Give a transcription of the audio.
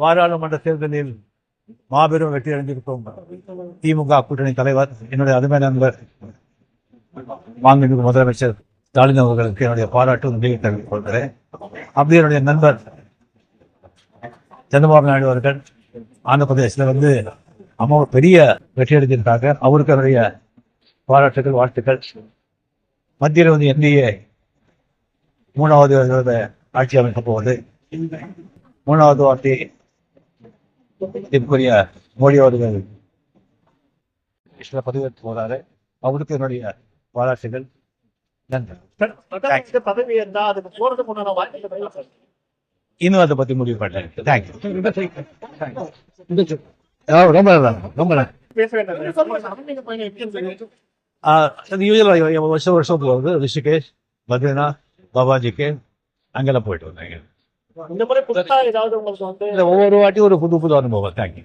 பாராளுமன்ற தேர்தலில் மாபெரும் வெற்றி அடைஞ்சிருக்கோம் திமுக கூட்டணி தலைவர் என்னுடைய அருமை நண்பர் மாண்புமிகு முதலமைச்சர் ஸ்டாலின் அவர்களுக்கு என்னுடைய பாராட்டு நன்றியை தெரிவித்துக் கொள்கிறேன். அப்படி என்னுடைய நண்பர் சந்திரபாபு நாயுடு அவர்கள் ஆந்திர பிரதேசத்தில் வந்து அம்மா ஒரு பெரிய வெற்றி அடைஞ்சிருக்காங்க அவருக்கு என்னுடைய பாராட்டுகள் வாழ்த்துக்கள். மத்தியில் வந்து என்டிஏ மூணாவது ஆட்சி அமைக்க போவது. மூணாவது வார்த்தை இப்போதைய மோடி அவர்கள் இஷ்ட பதிவேற்று போறாரு அவருக்கு என்னுடைய பாராட்டுகள் இன்னும் அதை பத்தி முடிவு பண்ணேன் தேங்க்யூ ரொம்ப ரொம்ப யூஸ்வலாக வருஷம் வருஷம் போகுது. ரிஷிகேஷ் பத்ரிநாத் பாபாஜிக்கு அங்கெல்லாம் போயிட்டு வந்தாங்க. இந்த முறை புதுசா ஏதாவது உங்களுக்கு வந்து ஒவ்வொரு வாட்டியும் ஒரு புது புது அனுபவம். தேங்க்யூ